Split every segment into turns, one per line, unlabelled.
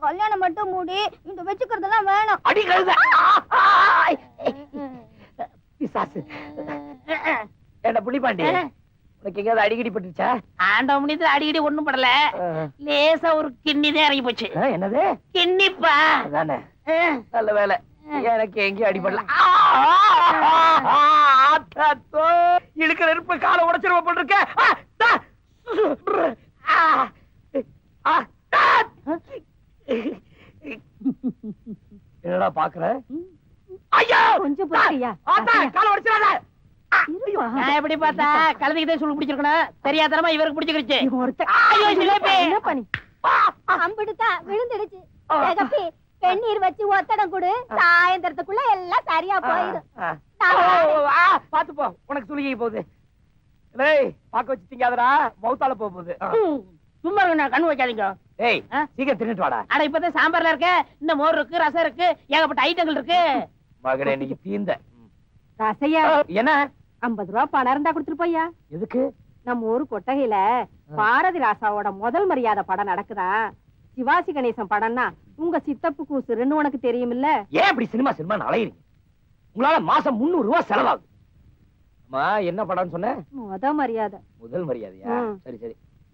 கல்யாணம் மட்டும் மூடி இந்த வச்சுக்கிறதெல்லாம் வேணாம்.
அடி கழுத. பிசாசு. என்ன புள்ளிப்பாண்டி உனக்கு எங்கேயாவது அடிக்கடி பட்டுச்சா
ஆண்டவ முடியல அடிக்கடி ஒண்ணும் படல. லேசா ஒரு கிண்ணி தான் இறங்கி போச்சு.
என்னது?
கிண்ணிப்பா. அஹ்.
நல்ல வேலை. எனக்கு எங்கேயும் அடிபடல இழுக்கிற நெருப்பு காலை உடைச்சிருவ போட்டிருக்க ஆ, தா. ஆ, ஆ, தா. என்னடா பாக்குற? ஐயோ!
கொஞ்சம் பொறுக்கையா?
ஆத்தா காலை
இருமா.
நான் எப்படி பார்த்தா? கழுதைக்கு தான் சொல்லி பிடிச்சிருக்கணும். தெரியாதனமா இவருக்கு பிடிச்சிருச்சு. ஐயோ, ஜிலேபி.
என்ன பண்ணி அம்பிடுதா விழுந்துடுச்சு. ஜெகப்பி வெந்நீர் வச்சு ஒத்தடம் கொடு. சாயந்தரத்துக்குள்ள எல்லாம் சரியா போயிடும்.
பாத்து போ. உனக்கு சுலுகி போகுது. டேய் பாக்க வச்சு திங்காதடா. மவுத்தால போக போகுது.
சும்மா கண்ணு வைக்காதீங்க.
ஏய்? சீக்கிரம் தின்னுட்டு வாடா.
அட இப்பதான் சாம்பார்ல இருக்க. இன்னும் மோர் இருக்கு ரசம் இருக்கு ஏகப்பட்ட ஐட்டங்கள் இருக்கு.
மகனே இன்னைக்கு தீந்த.
ரசையா?
என்ன?
ஐம்பது ரூபா பணம் இருந்தா கொடுத்துட்டு போய்யா.
எதுக்கு?
நம்ம ஊர் கொட்டகையில பாரதி ராசாவோட முதல் மரியாதை படம் நடக்குதா? சிவாஜி கணேசன் படம்னா உங்க சித்தப்பு கூசுருன்னு உனக்கு தெரியுமில்ல?
ஏன் இப்படி சினிமா சினிமா அலையுறீங்க? உங்களால மாசம் முந்நூறு ரூபாய் செலவாகுது. அம்மா என்ன படம்னு சொன்ன?
முத மரியாதை.
முதல் மரியாதையா. சரி சரி.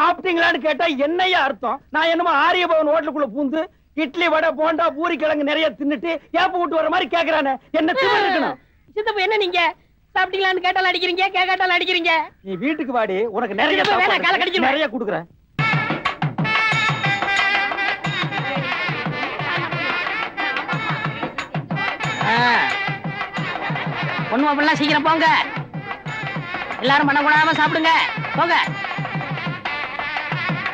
சாப்பிட்டீங்களான்னு கேட்டா என்னையா அர்த்தம்? நான் என்னமோ ஆரிய பவன் ஹோட்டலுக்குள்ள பூந்து இட்லி வடை போண்டா பூரி கிழங்கு நிறைய தின்னுட்டு ஏப்ப விட்டு வர மாதிரி கேக்குறானே. என்ன திமிர் இருக்கணும்?
சித்தப்பு என்ன நீங்க? சாப்பிட்டீங்களான்னு கேட்டாலும் அடிக்கிறீங்க கேட்காட்டாலும் அடிக்கிறீங்க.
நீ வீட்டுக்கு வாடி உனக்கு நிறைய. நிறைய குடுக்குறேன்.
ஒண்ணு அப்படிலாம் சீக்கிரம் போங்க. எல்லாரும் பண்ண கூடாம சாப்பிடுங்க. போங்க.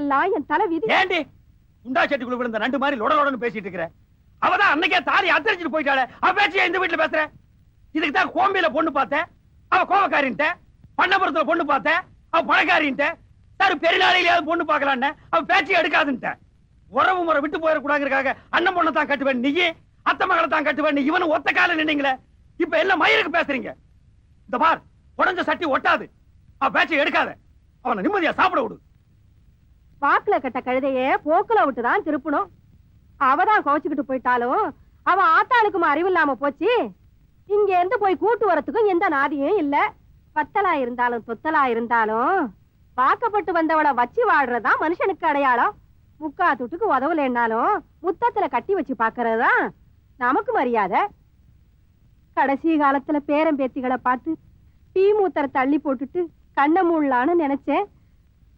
எல்லாம் என் தலை விதி
ஏண்டி? குண்டா செட்டிக்குள்ள விழுந்த நண்டு மாதிரி லொட லொடன்னு பேசிட்டு இருக்கிற. அவதான் அன்னைக்கே தாரி அத்தரிச்சிட்டு போயிட்டாளே. அவ பேச்சு இந்த வீட்டுல பேசுற. இதுக்கு தான் கோம்பியில பொண்ணு பார்த்தேன். அவ கோவக்காரின்ட்ட. பண்ணபுரத்துல பொண்ணு பார்த்தேன். அவ பணக்காரின்ட்ட. சார் பெருநாளையிலேயாவது பொண்ணு பார்க்கலான்னு. அவ பேச்சு எடுக்காதுன்ட்ட. உறவு முறை விட்டு போயிடக்கூடாதுக்காக அண்ணன் பொண்ணை தான் கட்டுவேன். நீ அத்தை மகளை தான் கட்டுவேன். இவனு ஒத்த கால நின்னீங்களே. இப்ப எல்லாம் மயிருக்கு பேசுறீங்க. இந்த பார் உடஞ்ச சட்டி ஒட்டாது. அவ பேச்சை எடுக்காத. அவனை நிம்மதியா சாப்பிட விடு.
வாக்குல கட்ட கழுதைய போக்குல விட்டுதான் திருப்பணும். அவதான் கோச்சுக்கிட்டு போயிட்டாலும் அவ ஆத்தாளுக்கும் அறிவு இல்லாம போச்சு. இங்க இருந்து போய் கூட்டு வரத்துக்கும் எந்த நாதியும் இல்ல. பத்தலா இருந்தாலும் தொத்தலா இருந்தாலும் வாக்கப்பட்டு வந்தவளை வச்சு வாழ்றதுதான் மனுஷனுக்கு அடையாளம். முக்கா துட்டுக்கு உதவலைன்னாலும் முத்தத்துல கட்டி வச்சு பாக்குறதுதான் நமக்கு மரியாதை. கடைசி காலத்துல பேரம்பேத்திகளை பார்த்து டீ மூத்தரை தள்ளி போட்டுட்டு கண்ணை மூடலான்னு நினைச்சேன்.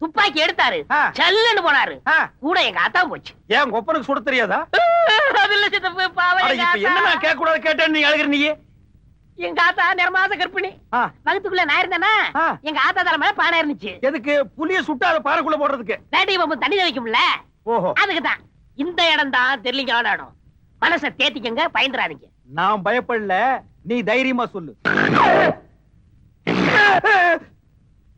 துப்பாக்கி எடுத்தாரு. சல்லுன்னு போனாரு. கூட எங்க ஆத்தா போச்சு.
ஏன் ஒப்பனுக்கு சுட தெரியாதா? என்ன. நான் கேட்க கூடாது கேட்டேன்னு நீ அழுகிற நீ
எங்க ஆத்தா நிறமாச கற்பிணி வகுத்துக்குள்ள நான் இருந்தேனா. எங்க ஆத்தா தலை மேல பானை இருந்துச்சு.
எதுக்கு? புளிய சுட்டு அதை பாறைக்குள்ள போடுறதுக்கு.
வேட்டை பாம்பு தண்ணி வைக்கும்ல
ஓஹோ.
அதுக்கு தான் இந்த இடம் தான் தெரியலிங்கான இடம் மனசை தேத்திக்கங்க பயந்துறாதீங்க.
நான் பயப்படல. நீ தைரியமா சொல்லு.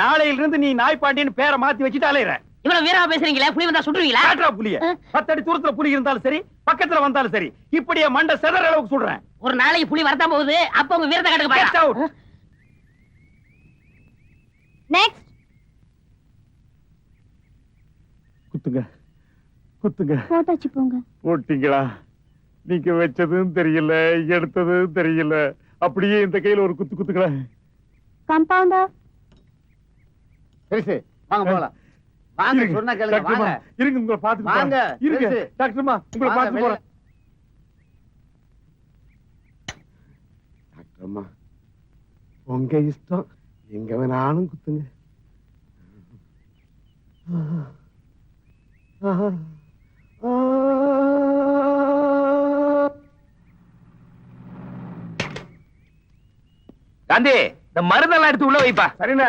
நாளையில இருந்து நீ நாய் பாண்டியன்னு பேரை மாத்தி வச்சுட்டு அலையிற.
இவ்வளவு வீரமா பேசுறீங்களே? புலி வந்தா
காட்டுறா புலிய. பத்தடி தூரத்துல புலி இருந்தாலும் சரி பக்கத்துல வந்தாலும் சரி இப்படியே மண்டை செதற அளவுக்கு சொல்றேன்
ஒரு நாளைக்கு புலி வரதான் போகுது. அப்ப உங்க வீரத்தை கட்டுக்கு
out.
பாரு
நெக்ஸ்ட்
குத்துங்க. குத்துங்க.
போட்டாச்சு போங்க.
போட்டீங்களா? நீங்க வச்சதும் தெரியல எடுத்ததும் தெரியல. அப்படியே இந்த கையில ஒரு குத்து குத்துங்களேன்.
கம்பவுண்டா
பெருசு வாங்க போலாம் வாங்க
இருங்க,
சொன்னா கேளுங்க வாங்க.
இருங்க உங்களை பாத்துட்டு
வாங்க.
இருங்க. டாக்டர்மா உங்களை. போறேன் டாக்டர்மா உங்க இஷ்டம். எங்க வேணாலும் குத்துங்க.
காந்தி இந்த மருந்தெல்லாம் எடுத்து உள்ள வைப்பா.
சரிண்ணே.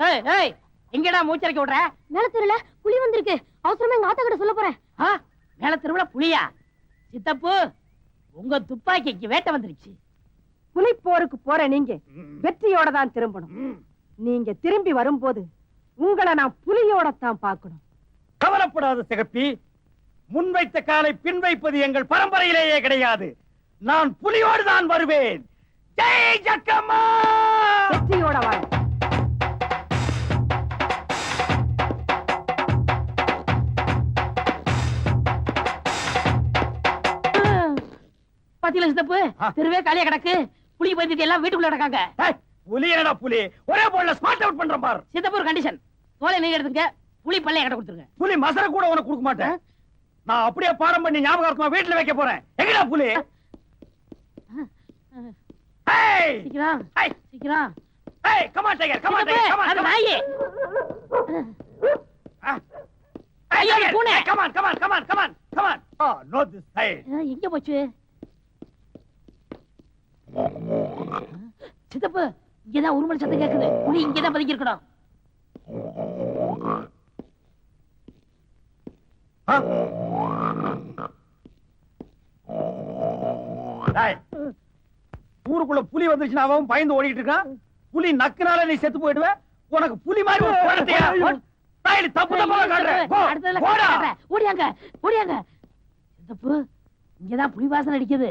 ஏய், ஏய், எங்கடா மூச்சரைக்க விடுற?
மேலத்தூர்ல புலி வந்திருக்கு. அவசரமா எங்க ஆத்தா கிட்ட சொல்ல போறேன்.
ஆ, மேல திருவிழா புலியா? சித்தப்பு உங்க துப்பாக்கிக்கு வேட்டை வந்துருச்சு.
புலி போருக்கு போற நீங்க வெற்றியோட தான் திரும்பணும். நீங்க திரும்பி வரும்போது உங்களை நான் புலியோட தான் பார்க்கணும்.
கவலைப்படாத சிகப்பி முன்வைத்த காலை பின் வைப்பது எங்கள் பரம்பரையிலேயே கிடையாது. நான் புலியோடு தான் வருவேன். ஜெய் ஜக்கம்மா!
வெற்றியோட வாங்க
பாத்தீங்களா சித்தப்பு. தெருவே காலியா கிடக்கு. புலி பயந்துட்டு எல்லாம் வீட்டுக்குள்ள கிடக்காங்க.
புலி என்னடா புலி? ஒரே போல ஸ்மார்ட் அவுட் பண்றேன் பார்.
சித்தப்பு ஒரு கண்டிஷன் தோலை நீங்க எடுத்துங்க புலி பல்ல என்கிட்ட கொடுத்துருங்க.
புலி மசர கூட உனக்கு கொடுக்க மாட்டேன். நான் அப்படியே பாடம் பண்ணி ஞாபகம் வீட்டுல வைக்க போறேன். எங்கடா புலி? ஏய்!
சீக்கிரம்.
ஏய்!
சீக்கிரம்.
ஏய் come on tiger come on
சித்தப்பு,
டைகர் கம் ஆன்
அது நாயே. ஐயோ, அது பூனை.
Come on come on come on come on come on ah no this side
ah, எங்க போச்சு? சித்தப்பு இங்கதான் உருமல் சத்தம் கேக்குது. புலி இங்கதான் பதுக்கி இருக்கணும்
ஊருக்குள்ள புலி வந்துருச்சுன்னா அவன் பயந்து ஓடிட்டு இருக்கான் புலி நக்குனால நீ செத்து போயிடுவ. உனக்கு புலி மாதிரி ஒரு குழந்தையா? தப்பு தப்பா
காட்டுறேன். ஓடியாங்க ஓடியாங்க. சித்தப்பு இங்கதான் புலி வாசனை அடிக்குது.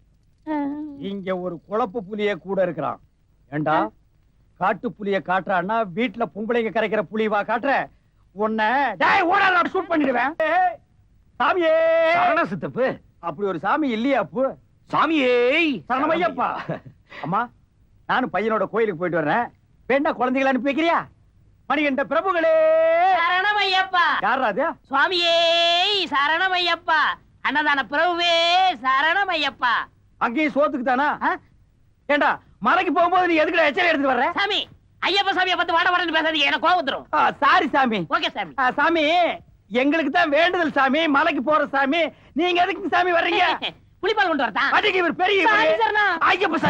இங்க ஒரு குழப்பு புலிய கூட இருக்கிறான். ஏண்டா? காட்டு புலிய காட்டுறான்னா வீட்டுல பொம்பளைங்க கரைக்கிற புலிவா காட்டுற. உன்னை ஷூட் பண்ணிடுவேன். ஏய், சாமியே.
சித்தப்பு.
அப்படி ஒரு சாமி இல்லையா அப்பு?
சாமியே.
சரணமையப்பா அம்மா நானும் பையனோட கோயிலுக்கு போயிட்டு வர்றேன். வேண்டா குழந்தைகளை அனுப்பி வைக்கிறியா? மணிகண்ட பிரபுகளே.
சரணமையப்பா
யாரா அது?
சுவாமியே சரணமையப்பா அன்னதான பிரபுவே சரணமையப்பா
அங்கேயும் சோத்துக்கு தானா? ஏண்டா மலைக்கு போகும்போது நீ எதுக்குடா எச்சரி எடுத்து வர்ற?
சாமி ஐயப்ப சாமியை பத்தி வாட வாடன்னு பேசாதீங்க எனக்கு கோவம் வந்துரும்.
சாரி சாமி.
ஓகே சாமி.
சாமி எங்களுக்கு தான் வேண்டுதல் சாமி மலைக்கு போற சாமி. நீங்க எதுக்கு சாமி வர்றீங்க?
புலிப்பால் கொண்டு வரதா
அதுக்கு இவர் பெரிய. ஐயப்ப சார்